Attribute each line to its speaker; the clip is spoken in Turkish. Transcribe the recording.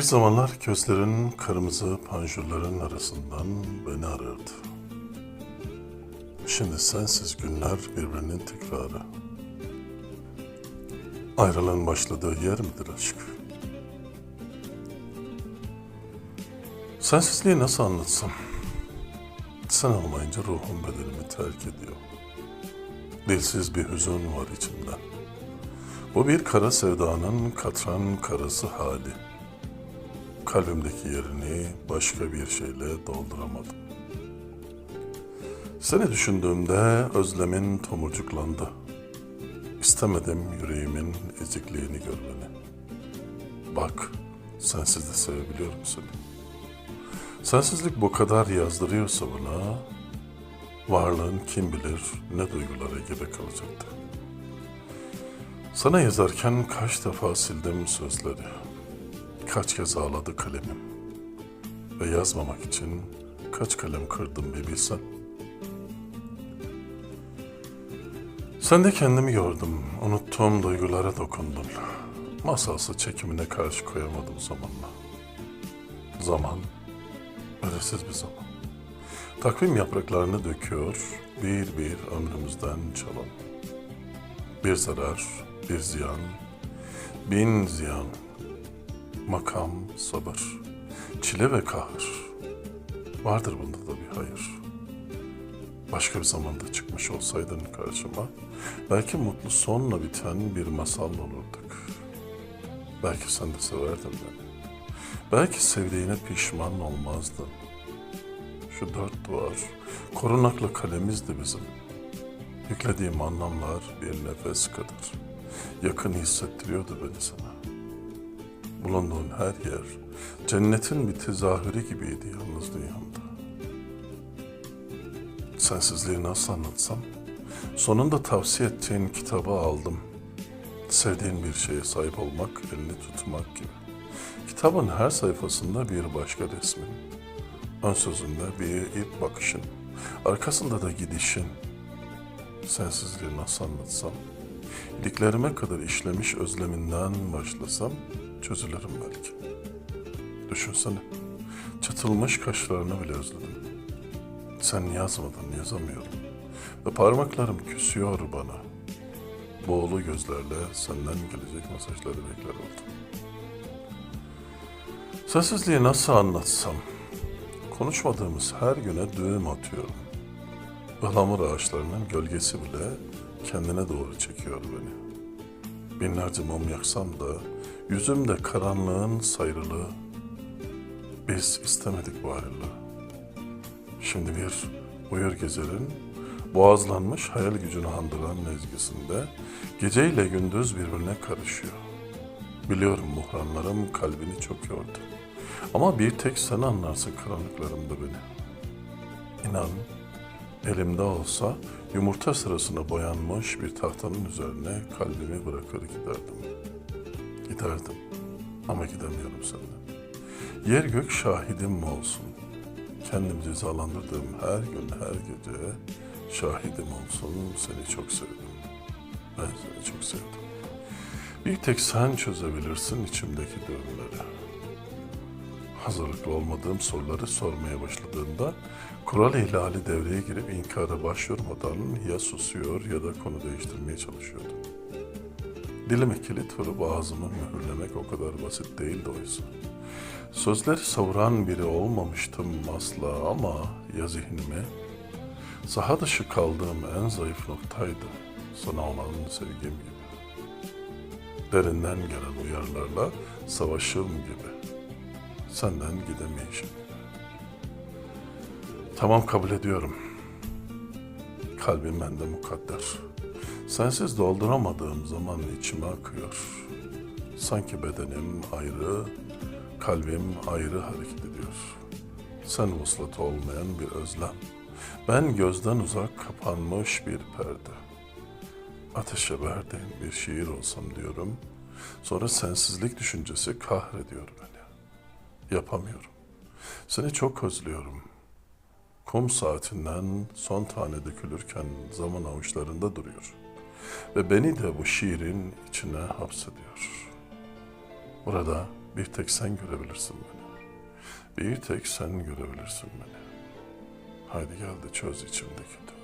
Speaker 1: Bir zamanlar gözlerin kırmızı panjurların arasından beni arardı. Şimdi sensiz günler birbirinin tekrarı. Ayrılığın başladığı yer midir aşk? Sensizliği nasıl anlatsam? Sen olmayınca ruhum bedenimi terk ediyor. Dilsiz bir hüzün var içimde. Bu bir kara sevdanın katran karası hali. Kalbimdeki yerini başka bir şeyle dolduramadım. Seni düşündüğümde özlemin tomurcuklandı. İstemedim yüreğimin ezikliğini görmeni. Bak, sensiz de sevebiliyorum seni. Sensizlik bu kadar yazdırıyorsa bana, varlığın kim bilir ne duygulara gebe kalacaktı. Sana yazarken kaç defa sildim sözleri. Kaç kez ağladı kalemim. Ve yazmamak için kaç kalem kırdım bir bilsen. Sen de kendimi gördüm. Unuttuğum duygulara dokundun. Masalsı çekimine karşı koyamadım zamanla. Zaman, öylesiz bir zaman. Takvim yapraklarını döküyor, bir bir ömrümüzden çalan. Bir zarar, bir ziyan, bin ziyan. Makam, sabır, çile ve kahır. Vardır bunda da bir hayır. Başka bir zamanda çıkmış olsaydın karşıma, belki mutlu sonla biten bir masal olurduk. Belki sen de severdin beni. Belki sevdiğine pişman olmazdın. Şu dört duvar, korunaklı kalemizdi bizim. Yüklediğim anlamlar bir nefes kadar. Yakın hissettiriyordu beni sana. Bulunduğun her yer cennetin bir tezahürü gibiydi yalnız dünyamda. Sensizliği nasıl anlatsam? Sonunda tavsiye ettiğin kitabı aldım. Sevdiğin bir şeye sahip olmak, elini tutmak gibi. Kitabın her sayfasında bir başka resmin. Ön sözünde bir ilk bakışın. Arkasında da gidişin. Sensizliği nasıl anlatsam? İliklerime kadar işlemiş özleminden başlasam çözülürüm belki. Düşünsene. Çatılmış kaşlarını bile özledim. Sen yazmadın, yazamıyorum. Ve parmaklarım küsüyor bana. Boğulu gözlerle senden gelecek mesajları bekler oldum. Sensizliği nasıl anlatsam? Konuşmadığımız her güne düğüm atıyorum. Ihlamur ağaçlarının gölgesi bile kendine doğru çekiyor beni. Binlerce mum yaksam da yüzümde karanlığın sayrılığı. Biz istemedik bu ayrılığı. Şimdi bir uyur gezerin boğazlanmış hayal gücünü andıran mezgisinde geceyle gündüz birbirine karışıyor. Biliyorum buhranlarım kalbini çok yordu. Ama bir tek sen anlarsın karanlıklarımda beni. İnan elimde olsa yumurta sırasına boyanmış bir tahtanın üzerine kalbimi bırakır giderdim. Giderdim ama gidemiyorum senden. Yer gök şahidim olsun? Kendimi cezalandırdığım her gün, her gece şahidim olsun. Seni çok sevdim. Ben seni çok sevdim. Bir tek sen çözebilirsin içimdeki düğümleri. Hazırlıklı olmadığım soruları sormaya başladığında kural ihlali devreye girip inkara başvurmadan ya susuyor ya da konu değiştirmeye çalışıyordum. Dilime kilit vurup ağzımı mühürlemek o kadar basit değildi oysa. Sözleri savuran biri olmamıştım asla ama ya zihnime saha dışı kaldığım en zayıf noktaydı sana olan sevgim gibi. Derinden gelen uyarılarla savaşım gibi. Senden gidemeyişim gibi. Tamam kabul ediyorum. Kalbim bende mukadder. Sensiz dolduramadığım zaman içime akıyor. Sanki bedenim ayrı, kalbim ayrı hareket ediyor. Sen vuslat olmayan bir özlem. Ben gözden uzak kapanmış bir perde. Ateşe verdiğin bir şiir olsam diyorum. Sonra sensizlik düşüncesi kahrediyor beni. Yapamıyorum. Seni çok özlüyorum. Kum saatinden son tane dökülürken zaman avuçlarında duruyor. Ve beni de bu şiirin içine hapsediyor. Burada Bir tek sen görebilirsin beni. Bir tek sen görebilirsin beni. Haydi gel de çöz içimdeki düğümü.